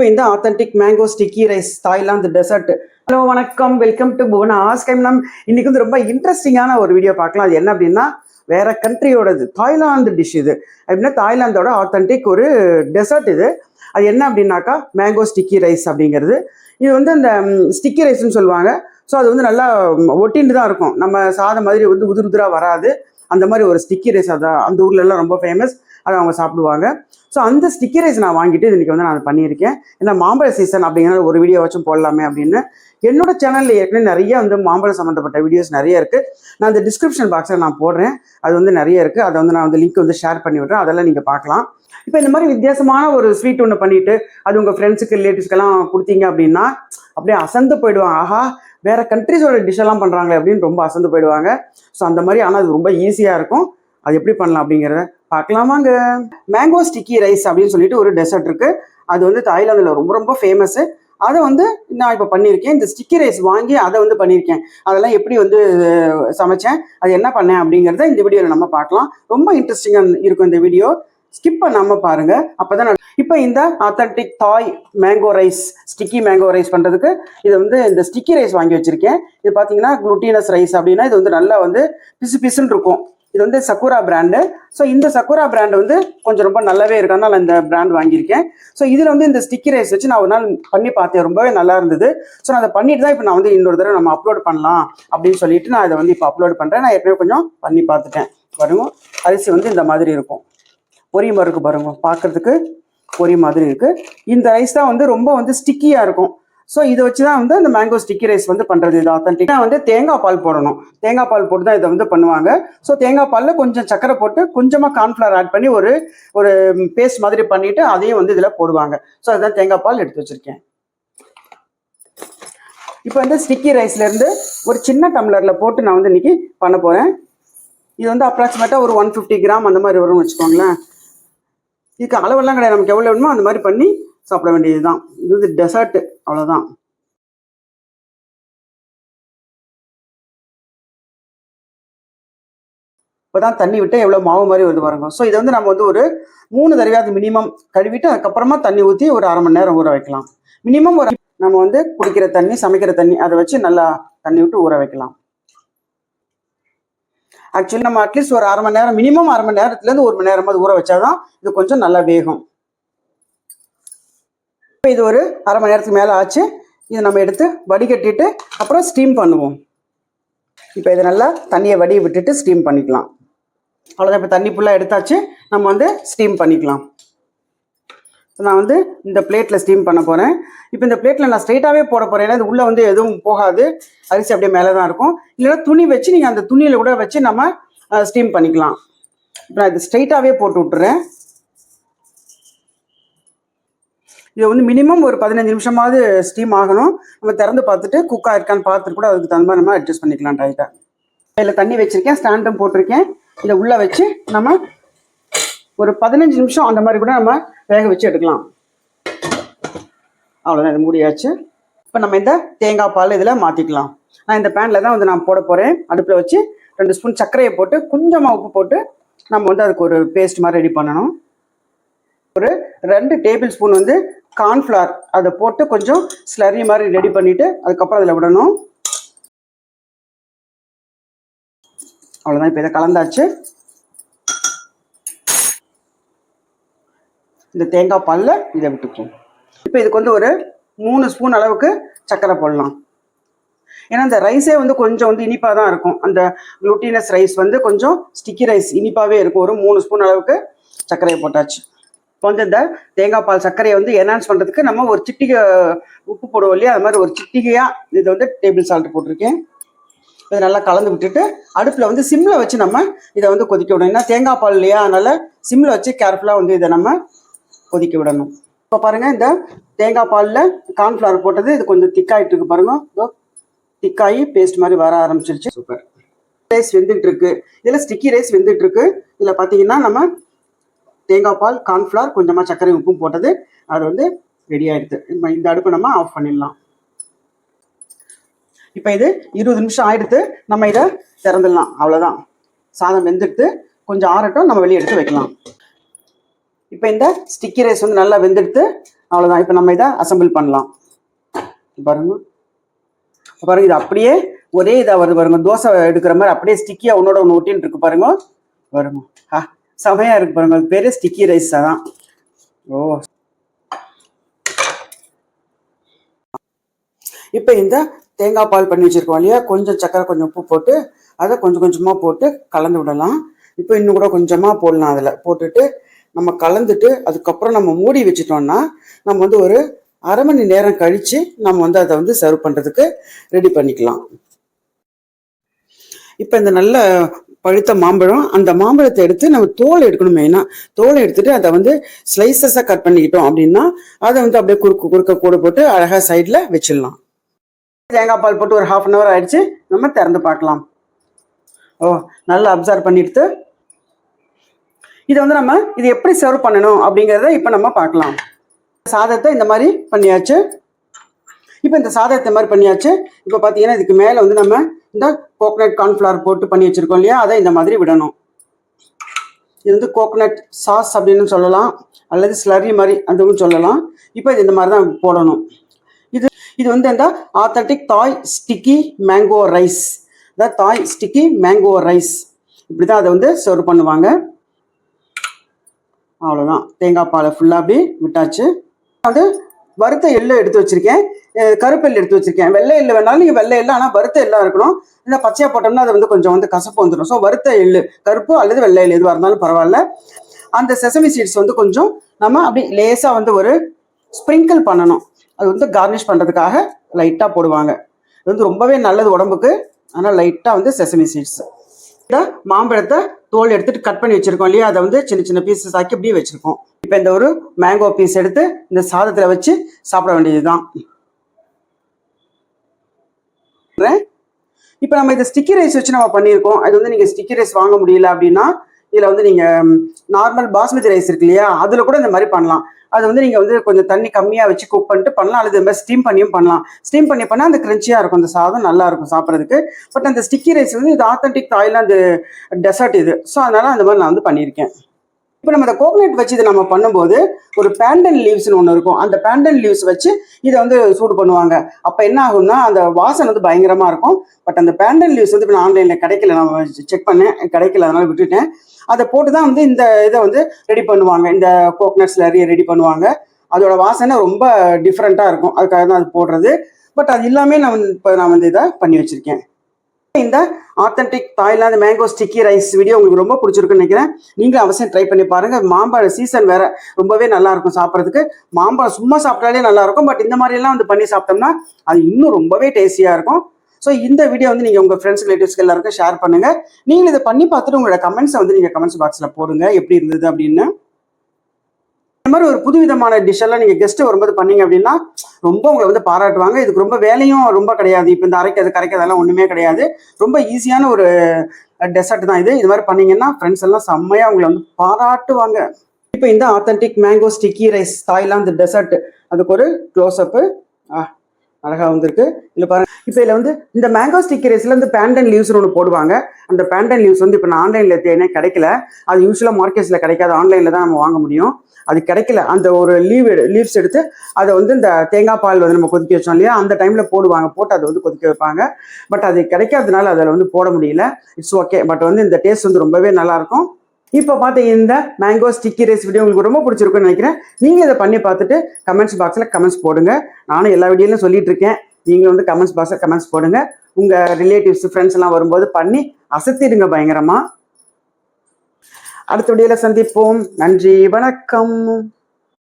இப்போ இந்த authentic mango sticky rice Thailand dessert hello வணக்கம். வெல்கம் டு புவன் ஆஸ்கைம் நம் இன்னைக்கு வந்து ரொம்ப இன்ட்ரெஸ்டிங்கான ஒரு வீடியோ பார்க்கலாம். அது என்ன அப்படின்னா வேற கண்ட்ரியோடது தாய்லாந்து டிஷ் இது. அப்படின்னா தாய்லாந்தோட ஆத்தென்டிக் ஒரு டெசர்ட் இது. அது என்ன அப்படின்னாக்கா மேங்கோ ஸ்டிக்கி ரைஸ் அப்படிங்கிறது. இது வந்து அந்த ஸ்டிக்கி ரைஸ்னு சொல்லுவாங்க. ஸோ அது வந்து நல்லா ஒட்டின்னு தான் இருக்கும். நம்ம சாதம் மாதிரி வந்து உதிர் உதிராக வராது. அந்த மாதிரி ஒரு ஸ்டிக்கி ரைஸ் அதான். அந்த ஊர்லலாம் ரொம்ப ஃபேமஸ் அதை அவங்க சாப்பிடுவாங்க. ஸோ அந்த ஸ்டிக்கி ரைஸ் நான் வாங்கிட்டு இன்றைக்கி வந்து நான் பண்ணியிருக்கேன். இந்த மாம்பழ சீசன் அப்படிங்கிற ஒரு வீடியோவாச்சும் போடலாமே அப்படின்னு. என்னோட சேனலில் ஏற்கனவே நிறைய வந்து மாம்பழம் சம்மந்தப்பட்ட வீடியோஸ் நிறைய இருக்குது நான் அந்த டிஸ்கிரிப்ஷன் பாக்ஸில் நான் போடுறேன். அது வந்து நிறைய இருக்குது அதை வந்து நான் வந்து லிங்க் வந்து ஷேர் பண்ணி விட்றேன். அதெல்லாம் நீங்கள் பார்க்கலாம். இப்போ இந்த மாதிரி வித்தியாசமான ஒரு ஸ்வீட் ஒன்று பண்ணிவிட்டு அது உங்கள் ஃப்ரெண்ட்ஸுக்கு ரிலேட்டிவ்ஸ்க்கெல்லாம் கொடுத்தீங்க அப்படின்னா அப்படியே அசந்து போயிடுவாங்க. ஆஹா வேறு கண்ட்ரிஸோட டிஷ்ஷெல்லாம் பண்ணுறாங்களே அப்படின்னு ரொம்ப அசந்து போயிடுவாங்க. ஸோ அந்த மாதிரி ஆனால் அது ரொம்ப ஈஸியாக இருக்கும். அது எப்படி பண்ணலாம் அப்படிங்கிறத பார்க்கலாமாங்க. மேங்கோ ஸ்டிக்கி ரைஸ் அப்படின்னு சொல்லிட்டு ஒரு டெசர்ட் இருக்கு. அது வந்து தாய்லாந்தில் ரொம்ப ரொம்ப ஃபேமஸ்ஸு அதை வந்து நான் இப்போ பண்ணியிருக்கேன். இந்த ஸ்டிக்கி ரைஸ் வாங்கி அதை வந்து பண்ணியிருக்கேன். அதெல்லாம் எப்படி வந்து சமைச்சேன் அது என்ன பண்ணேன் அப்படிங்கிறத இந்த வீடியோவில் நம்ம பார்க்கலாம். ரொம்ப இன்ட்ரெஸ்டிங்காக இருக்கும் இந்த வீடியோ ஸ்கிப் பண்ணாமல் பாருங்க. அப்போ தான் இப்போ இந்த authentic Thai mango rice sticky mango rice பண்ணுறதுக்கு இது வந்து இந்த ஸ்டிக்கி ரைஸ் வாங்கி வச்சிருக்கேன். இது பார்த்தீங்கன்னா குளுட்டினஸ் ரைஸ் அப்படின்னா இது வந்து நல்லா வந்து பிசு பிசுன்னு இருக்கும். இது வந்து சக்குரா பிராண்டு ஸோ இந்த சக்குரா பிராண்ட் வந்து கொஞ்சம் ரொம்ப நல்லாவே இருக்கு அதனால இந்த பிராண்ட் வாங்கியிருக்கேன். ஸோ இதில் வந்து இந்த ஸ்டிக்கி ரைஸ் வச்சு நான் ஒரு நாள் பண்ணி பார்த்தேன். ரொம்பவே நல்லா இருந்தது. ஸோ நான் அதை பண்ணிட்டு தான் இப்போ நான் வந்து இன்னொரு தடவை நம்ம அப்லோட் பண்ணலாம் அப்படின்னு சொல்லிட்டு நான் இதை வந்து இப்போ அப்லோட் பண்ணுறேன் நான் ஏற்கனவே கொஞ்சம் பண்ணி பார்த்துட்டேன். பாருங்க அரிசி வந்து இந்த மாதிரி இருக்கும். பொரியுமா இருக்கு பாருங்க பார்க்கறதுக்கு பொரி மாதிரி இருக்குது இந்த ரைஸ் தான் வந்து ரொம்ப வந்து ஸ்டிக்கியாக இருக்கும். ஸோ இதை வச்சு தான் வந்து அந்த மேங்கோ ஸ்டிக்கி ரைஸ் வந்து பண்ணுறது இது ஆத்தன்டிக்காக வந்து தேங்காய் பால் போடணும். தேங்காய் பால் போட்டு தான் இதை வந்து பண்ணுவாங்க. ஸோ தேங்காய் பாலில் கொஞ்சம் சக்கரை போட்டு கொஞ்சமாக கார்ன்ஃப்ளவர் ஆட் பண்ணி ஒரு ஒரு பேஸ்ட் மாதிரி பண்ணிட்டு அதையும் வந்து இதில் போடுவாங்க. ஸோ அதுதான் தேங்காய் பால் எடுத்து வச்சிருக்கேன். இப்போ வந்து ஸ்டிக்கி ரைஸ்லேருந்து ஒரு சின்ன டம்ளரில் போட்டு நான் வந்து இன்றைக்கி பண்ண போகிறேன் இது வந்து அப்ராக்சிமேட்டாக ஒரு ஒன் ஃபிஃப்டி கிராம் அந்த மாதிரி வரும்னு வச்சுக்கோங்களேன். இதுக்கு அளவெல்லாம் கிடையாது. நமக்கு எவ்வளோ வேணுமோ அந்த மாதிரி பண்ணி சாப்பிட வேண்டியது தான் இது வந்து டெசர்ட்டு அவ்வளோதான் இப்போதான் தண்ணி விட்டு எவ்வளோ மாவு மாதிரி வருது பாருங்க. ஸோ இதை வந்து நம்ம வந்து ஒரு மூணு தடவையாவது மினிமம் கழுவிட்டு அதுக்கப்புறமா தண்ணி ஊற்றி ஒரு அரை மணி நேரம் ஊற வைக்கலாம். மினிமம் ஒரு நம்ம வந்து குடிக்கிற தண்ணி சமைக்கிற தண்ணி அதை வச்சு நல்லா தண்ணி விட்டு ஊற வைக்கலாம். ஆக்சுவலி நம்ம அட்லீஸ்ட் ஒரு அரை மணி நேரம் மினிமம் அரை மணி நேரத்துலேருந்து ஒரு மணி நேரமாவது ஊற வச்சாதான் இது கொஞ்சம் நல்லா வேகும். இப்போ இது ஒரு அரை மணி நேரத்துக்கு மேலே ஆச்சு. இதை நம்ம எடுத்து வடிகட்டிட்டு அப்புறம் ஸ்டீம் பண்ணுவோம். இப்போ இதை நல்லா தண்ணியை வடிய விட்டுட்டு ஸ்டீம் பண்ணிக்கலாம். அவ்வளோதான் இப்போ தண்ணி ஃபுல்லாக எடுத்தாச்சு. நம்ம வந்து ஸ்டீம் பண்ணிக்கலாம். இப்போ நான் வந்து இந்த பிளேட்டில் ஸ்டீம் பண்ண போகிறேன் இப்போ இந்த பிளேட்டில் நான் ஸ்ட்ரைட்டாகவே போட போகிறேன் ஏன்னா இது உள்ளே வந்து எதுவும் போகாது. அரிசி அப்படியே மேலே தான் இருக்கும். இல்லைன்னா துணி வச்சு நீங்கள் அந்த துணியில் கூட வச்சு நம்ம ஸ்டீம் பண்ணிக்கலாம். இப்போ நான் இது ஸ்ட்ரைட்டாகவே போட்டு விட்டுறேன். இது வந்து மினிமம் ஒரு பதினஞ்சு நிமிஷமாவது ஸ்டீம் ஆகணும். நம்ம திறந்து பார்த்துட்டு குக்காக இருக்கான்னு பார்த்துட்டு கூட அதுக்கு தகுந்த மாதிரி நம்ம அட்ஜஸ்ட் பண்ணிக்கலாம் டைட்டாக இதில் தண்ணி வச்சுருக்கேன் ஸ்டாண்டும் போட்டிருக்கேன். இதை உள்ளே வச்சு நம்ம ஒரு பதினஞ்சு நிமிஷம் அந்த மாதிரி கூட நம்ம வேக வச்சு எடுக்கலாம். அவ்வளோதான் இது மூடியாச்சு. இப்போ நம்ம இந்த தேங்காய் பால் இதில் மாற்றிக்கலாம் நான் இந்த பேனில் தான் வந்து நான் போட போகிறேன் அடுப்பில் வச்சு ரெண்டு ஸ்பூன் சர்க்கரையை போட்டு கொஞ்சமாக உப்பு போட்டு நம்ம வந்து அதுக்கு ஒரு பேஸ்ட் மாதிரி ரெடி பண்ணணும். ஒரு ரெண்டு டேபிள் ஸ்பூன் வந்து கார்ன்ஃப்ளவர். அதை போட்டு கொஞ்சம் ஸ்லரி மாதிரி ரெடி பண்ணிவிட்டு அதுக்கப்புறம் அதில் விடணும். அவ்வளோதான் இப்போ இதை கலந்தாச்சு. இந்த தேங்காய் பாலில் இதை விட்டுக்கும் இப்போ இதுக்கு வந்து ஒரு மூணு ஸ்பூன் அளவுக்கு சர்க்கரை போடலாம். ஏன்னா அந்த ரைஸே வந்து கொஞ்சம் வந்து இனிப்பாக தான் இருக்கும். அந்த குளுட்டினஸ் ரைஸ் வந்து கொஞ்சம் ஸ்டிக்கி ரைஸ் இனிப்பாகவே இருக்கும். ஒரு மூணு ஸ்பூன் அளவுக்கு சர்க்கரையை போட்டாச்சு. இப்போ வந்து இந்த தேங்காய் பால் சர்க்கரையை வந்து என்ஹான்ஸ் பண்ணுறதுக்கு நம்ம ஒரு சிட்டிகை உப்பு போடுவோம் இல்லையா? அது மாதிரி ஒரு சிட்டிகையாக இது வந்து டேபிள் சால்ட் போட்டிருக்கேன். இதை நல்லா கலந்து விட்டுட்டு அடுப்பில் வந்து சிம்மில் வச்சு நம்ம இதை வந்து கொதிக்க விடணும். ஏன்னா தேங்காய் பால் இல்லையா? அதனால சிம்மில் வச்சு கேர்ஃபுல்லாக வந்து இதை நம்ம கொதிக்க விடணும். இப்போ பாருங்க இந்த தேங்காய் பாலில் கார்ன்ஃப்ளவர் போட்டது இது கொஞ்சம் திக்காயிட்டு இருக்கு பாருங்க. இதோ திக்காயி பேஸ்ட் மாதிரி வர ஆரம்பிச்சிருச்சு. சூப்பர். ரைஸ் வெந்துட்டு இருக்கு. இதில் ஸ்டிக்கி ரைஸ் வெந்துட்டு இருக்கு. இதில் பார்த்தீங்கன்னா நம்ம தேங்காய் பால் கார்ன்ஃப்ளவர் கொஞ்சமாக சர்க்கரை உப்பும் போட்டது. அது வந்து ரெடி ஆகிடுது இந்த அடுப்பை நம்ம ஆஃப் பண்ணிடலாம். இப்போ இது இருபது நிமிஷம் ஆயிடுத்து நம்ம இதை திறந்துடலாம். அவ்வளோதான் சாதம் வெந்துடுத்து கொஞ்சம் ஆறட்டும் நம்ம வெளியே எடுத்து வைக்கலாம். இப்போ இந்த ஸ்டிக்கி ரைஸ் வந்து நல்லா வெந்தெடுத்து அவ்வளோதான் இப்போ நம்ம இதை அசெம்பிள் பண்ணலாம். பாருங்க. பாருங்க இது அப்படியே ஒரே இதாக வருது பாருங்க. தோசை எடுக்கிற மாதிரி அப்படியே ஸ்டிக்கியாக ஒன்னோட ஒன்று ஒட்டின்னு இருக்கு பாருங்க. வருங்க ஆ செமையாக இருக்கு பாருங்க. அது பேர் ஸ்டிக்கி ரைஸ் தான். ஓ. இப்போ இந்த தேங்காய் பால் பண்ணி வச்சுருக்கோம் இல்லையா? கொஞ்சம் சக்கரை கொஞ்சம் உப்பு போட்டு அதை கொஞ்சம் கொஞ்சமாக போட்டு கலந்து விடலாம். இப்போ இன்னும் கூட கொஞ்சமாக போடலாம் அதில். போட்டுட்டு நம்ம கலந்துட்டு அதுக்கப்புறம் நம்ம மூடி வச்சிட்டோம்னா நம்ம வந்து ஒரு அரை மணி நேரம் கழித்து நம்ம வந்து அதை வந்து சர்வ் பண்ணுறதுக்கு ரெடி பண்ணிக்கலாம். இப்போ இந்த நல்ல பழுத்த மாம்பழம் அந்த மாம்பழத்தை எடுத்து நம்ம தோல் எடுக்கணும் மெயினாக தோலை எடுத்துட்டு அதை வந்து ஸ்லைசஸாக கட் பண்ணிக்கிட்டோம் அப்படின்னா அதை வந்து அப்படியே குறுக்கு குறுக்க கூட போட்டு அழகாக சைடில் வச்சிடலாம். தேங்காய் பால் போட்டு ஒரு ஹாஃப் அன் ஹவர் ஆயிடுச்சு. நம்ம திறந்து பார்க்கலாம். ஓ நல்லா அப்சர்வ் பண்ணிட்டு. இதை வந்து நம்ம இது எப்படி சர்வ் பண்ணணும் அப்படிங்கிறத இப்போ நம்ம பார்க்கலாம். சாதத்தை இந்த மாதிரி பண்ணியாச்சு. இப்போ இந்த சாதத்தை இந்த மாதிரி பண்ணியாச்சு. இப்போ பார்த்தீங்கன்னா இதுக்கு மேலே வந்து நம்ம இந்த கோகனட் கார்ன்ஃப்ளவர் போட்டு பண்ணி வச்சுருக்கோம் இல்லையா? அதை இந்த மாதிரி விடணும். இது வந்து கோகனட் சாஸ் அப்படின்னு சொல்லலாம். அல்லது ஸ்லரி மாதிரி அதுவும் சொல்லலாம். இப்போ இது இந்த மாதிரி தான் போடணும். இது இது வந்து இந்த ஆத்தட்டிக் தாய் ஸ்டிக்கி மேங்கோ ரைஸ் அதாவது தாய் ஸ்டிக்கி மேங்கோ ரைஸ் இப்படி தான் அதை வந்து சர்வ் பண்ணுவாங்க. அவ்வளோதான் தேங்காய் பாலை ஃபுல்லாக அப்படி விட்டாச்சு. அது வறுத்த எள்ளு எடுத்து வச்சிருக்கேன். கருப்பெல் எடுத்து வச்சிருக்கேன். வெள்ளை எள்ளு வேணாலும் நீங்கள் வெள்ளை எள்ளு ஆனால் வறுத்த எல்லாம் இருக்கணும். இந்த பச்சையா போட்டோம்னா அது வந்து கொஞ்சம் வந்து கசப்பு வந்துடும் ஸோ வறுத்த எள்ளு கருப்பு அல்லது வெள்ளை எள்ளு எதுவாக இருந்தாலும் பரவாயில்ல. அந்த செசமி சீட்ஸ் வந்து கொஞ்சம் நம்ம அப்படி லேசாக வந்து ஒரு ஸ்ப்ரிங்கிள் பண்ணணும். அது வந்து கார்னிஷ் பண்ணுறதுக்காக லைட்டாக போடுவாங்க. இது வந்து ரொம்பவே நல்லது உடம்புக்கு. ஆனால் லைட்டாக வந்து செசமி சீட்ஸ் இந்த மாம்பழத்தை தோல் எடுத்துட்டு கட் பண்ணி வச்சிருக்கோம் இல்லையா? அதை வந்து சின்ன சின்ன பீசஸ் ஆக்கி அப்படியே வச்சிருக்கோம். இப்போ இந்த ஒரு மேங்கோ பீஸ் எடுத்து இந்த சாதத்தில் வச்சு சாப்பிட வேண்டியதுதான் இப்போ நம்ம இதை ஸ்டிக்கி ரைஸ் வச்சு நம்ம பண்ணியிருக்கோம். அது வந்து நீங்கள் ஸ்டிக்கி ரைஸ் வாங்க முடியல அப்படின்னா இதில் வந்து நீங்கள் நார்மல் பாஸ்மதி ரைஸ் இருக்கு இல்லையா அதில் கூட இந்த மாதிரி பண்ணலாம். அது வந்து நீங்கள் வந்து கொஞ்சம் தண்ணி கம்மியாக வச்சு குக் பண்ணிட்டு பண்ணலாம். அல்லது இந்த மாதிரி ஸ்டீம் பண்ணியும் பண்ணலாம். ஸ்டீம் பண்ணி பண்ணால் அந்த கிரன்ச்சியாக இருக்கும். அந்த சாதம் நல்லா இருக்கும் சாப்பிட்றதுக்கு. பட் அந்த ஸ்டிக்கி ரைஸ் வந்து இது ஆத்தென்டிக் தாய்லாந்து டெசர்ட் இது. ஸோ அதனால் அந்த மாதிரி நான் வந்து பண்ணியிருக்கேன். இப்போ நம்ம இந்த கோகனட் வச்சு இதை நம்ம பண்ணும்போது ஒரு பேண்டன் லீவ்ஸ்னு ஒன்று இருக்கும். அந்த பேண்டன் லீவ்ஸ் வச்சு இதை வந்து சூடு பண்ணுவாங்க. அப்போ என்ன ஆகும்னா அந்த வாசனை வந்து பயங்கரமாக இருக்கும். பட் அந்த பேண்டன் லீவ்ஸ் வந்து இப்போ நான் ஆன்லைனில் கிடைக்கல. நான் செக் பண்ணேன். கிடைக்கல. அதனால் விட்டுட்டேன். அதை போட்டு தான் வந்து இந்த இதை வந்து ரெடி பண்ணுவாங்க. இந்த கோகனட் ஸ்லரியை ரெடி பண்ணுவாங்க. அதோட வாசனை ரொம்ப டிஃப்ரெண்ட்டாக இருக்கும். அதுக்காக தான் அது போடுறது. பட் அது இல்லாமல் நான் வந்து இப்போ நான் வந்து இதை பண்ணி வச்சுருக்கேன். இந்த authentic Thailand mango sticky rice video உங்களுக்கு ரொம்ப பிடிச்சிருக்குன்னு நினைக்கிறேன். நீங்களும் அவசியம் ட்ரை பண்ணி பாருங்க. மாம்பழ சீசன் வேற ரொம்பவே நல்லா இருக்கும் சாப்பிட்றதுக்கு. மாம்பழம் சும்மா சாப்பிட்டாலே நல்லா இருக்கும். பட் இந்த மாதிரி எல்லாம் வந்து பண்ணி சாப்பிட்டோம்னா அது இன்னும் ரொம்பவே டேஸ்டியா இருக்கும். ஸோ இந்த வீடியோ வந்து நீங்கள் உங்கள் ஃப்ரெண்ட்ஸ் ரிலேட்டிவ்ஸ்க்கு எல்லாருக்கும் ஷேர் பண்ணுங்கள் நீங்கள் இதை பண்ணி பார்த்துட்டு உங்களோட கமெண்ட்ஸை வந்து நீங்கள் கமெண்ட்ஸ் பாக்ஸில் போடுங்க. எப்படி இருந்தது அப்படின்னு. இந்த மாதிரி ஒரு புதுவிதமான டிஷ்ஷெல்லாம் நீங்கள் கெஸ்ட் வரும்போது பண்ணீங்க அப்படின்னா ரொம்ப உங்களை வந்து பாராட்டுவாங்க. இதுக்கு ரொம்ப வேலையும் ரொம்ப கிடையாது. இப்போ இந்த அரைக்கிறது கரைக்கிறதெல்லாம் ஒன்றுமே கிடையாது. ரொம்ப ஈஸியான ஒரு டெசர்ட் தான் இது. இது மாதிரி பண்ணீங்கன்னா ஃப்ரெண்ட்ஸ் எல்லாம் செம்மையாக உங்களை வந்து பாராட்டுவாங்க. இப்போ இந்த authentic mango sticky rice Thailand dessert அதுக்கு ஒரு க்ளோஸ்அப்பு அழகாக அழகா வந்திருக்கு. இல்லை பாருங்க. இப்போ இதில் வந்து இந்த மேங்கோ ஸ்டிக்கி இந்த பேண்டன் லீவ்ஸ்னு ஒன்று போடுவாங்க. அந்த பேண்டன் லீவ்ஸ் வந்து இப்போ நான் ஆன்லைனில் தேனே கிடைக்கல. அது யூஸ்வலாக மார்க்கெட்ஸில் கிடைக்காது. ஆன்லைனில் தான் நம்ம வாங்க முடியும். அது கிடைக்கல. அந்த ஒரு லீவ் லீவ்ஸ் எடுத்து அதை வந்து இந்த தேங்காய் பால் வந்து நம்ம கொதிக்க வச்சோம் இல்லையா? அந்த டைமில் போடுவாங்க. போட்டு அதை வந்து கொதிக்க வைப்பாங்க. பட் அது கிடைக்காததுனால அதில் வந்து போட முடியல. இட்ஸ் ஓகே பட் வந்து இந்த டேஸ்ட் வந்து ரொம்பவே நல்லா இருக்கும். இப்போ பார்த்தீங்க இந்த மேங்கோ ஸ்டிக்கி ரைஸ் வீடியோ உங்களுக்கு ரொம்ப பிடிச்சிருக்குன்னு நினைக்கிறேன். நீங்கள் இதை பண்ணி பார்த்துட்டு கமெண்ட்ஸ் பாக்ஸில் கமெண்ட்ஸ் போடுங்க. நானும் எல்லா வீடியோலையும் சொல்லிட்டு இருக்கேன். நீங்கள் வந்து கமெண்ட்ஸ் பாக்ஸில் கமெண்ட்ஸ் போடுங்க. உங்கள் ரிலேட்டிவ்ஸ் ஃப்ரெண்ட்ஸ் எல்லாம் வரும்போது பண்ணி அசத்திடுங்க பயங்கரமாக அடுத்த வீடியோவில் சந்திப்போம். நன்றி வணக்கம்.